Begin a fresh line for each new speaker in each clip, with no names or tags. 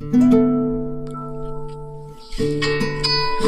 you.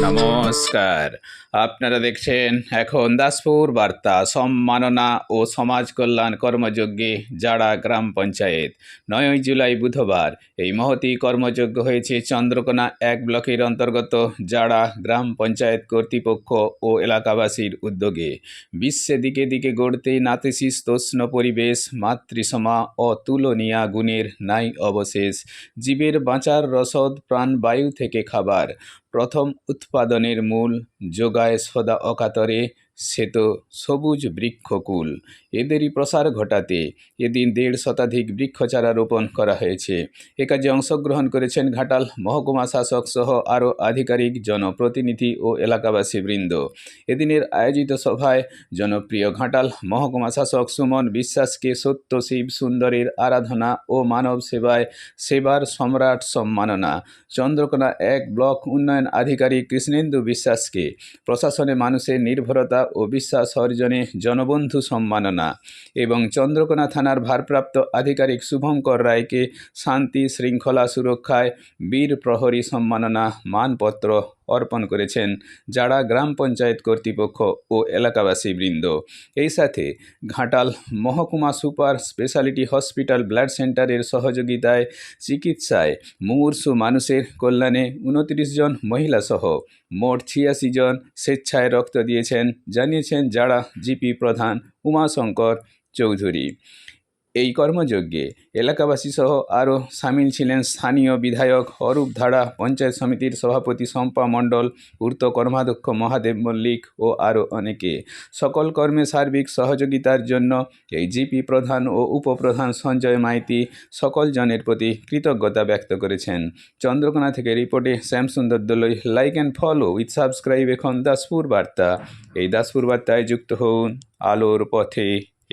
নমস্কার। আপনারা দেখছেন এখন দাসপুর বার্তা, সম্মাননা ও সমাজ কল্যাণ কর্মযজ্ঞে যারা গ্রাম পঞ্চায়েত। নয়ই জুলাই বুধবার, এই মহতি কর্মযজ্ঞ হয়েছে চন্দ্রকোনা এক ব্লকের অন্তর্গত যারা গ্রাম পঞ্চায়েত কর্তৃপক্ষ ও এলাকাবাসীর উদ্যোগে। বিশ্বে দিকে দিকে গড়তে নাতিশীতোষ্ণ পরিবেশ, মাতৃসমা অতুলনীয়া গুণের নাই অবশেষ। জীবের বাঁচার রসদ প্রাণ বায়ু থেকে খাবার। প্রথম উৎপাদনের মূল যোগায় সদা অকাতরে শ্বেত সবুজ বৃক্ষকুল। এদেরই প্রসার ঘটাতে এদিন দেড় শতাধিক বৃক্ষ চারা রোপণ করা হয়েছে। এ কাজে অংশগ্রহণ করেছেন ঘাটাল মহকুমা শাসক সহ আরও আধিকারিক, জনপ্রতিনিধি ও এলাকাবাসী বৃন্দ এদিনের আয়োজিত সভায় জনপ্রিয় ঘাটাল মহকুমা শাসক সুমন বিশ্বাসকে সত্য শিব সুন্দরের আরাধনা ও মানব সেবায় সেবার সম্রাট সম্মাননা। চন্দ্রকোনা এক ব্লক উন্নয়ন আধিকারিক কৃষ্ণেন্দু বিশ্বাসকে প্রশাসনে মানুষের নির্ভরতা ও বিশ্বাস অর্জনে জনবন্ধু সম্মাননা। এবং চন্দ্রকোনা থানার ভারপ্রাপ্ত আধিকারিক শুভঙ্কর রায়কে শান্তি শৃঙ্খলা সুরক্ষায় বীর প্রহরী সম্মাননা মানপত্র অর্পণ করেছেন, যারা গ্রাম পঞ্চায়েত কর্তৃপক্ষ ও এলাকাবাসী বৃন্দ। এই সাথে ঘাটাল মহকুমা সুপার স্পেশালিটি হসপিটাল ব্লাড সেন্টারের সহযোগিতায় চিকিৎসায় মুমূর্ষু মানুষের কল্যাণে উনত্রিশ জন মহিলা সহ মোট ছিয়াশি জন স্বেচ্ছায় রক্ত দিয়েছেন, জানিয়েছেন যারা জিপি প্রধান উমাশঙ্কর চৌধুরী। এই কর্মযজ্ঞে এলাকাবাসী সহ আরও সামিল ছিলেন স্থানীয় বিধায়ক অরূপ ধারা, পঞ্চায়েত সমিতির সভাপতি শম্পা মণ্ডল পূর্ত কর্মাধ্যক্ষ মহাদেব মল্লিক ও আরও অনেকে। সকল কর্মে সার্বিক সহযোগিতার জন্য এই জিপি প্রধান ও উপপ্রধান সঞ্জয় মাইতি সকল জনের প্রতি কৃতজ্ঞতা ব্যক্ত করেছেন। চন্দ্রকোনা থেকে রিপোর্টে Shyamsundar Doloi like and follow with subscribe এখন দাসপুর বার্তা। এই দাসপুর বার্তায় যুক্ত হন আলোর পথে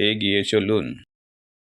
এগিয়ে চলুন।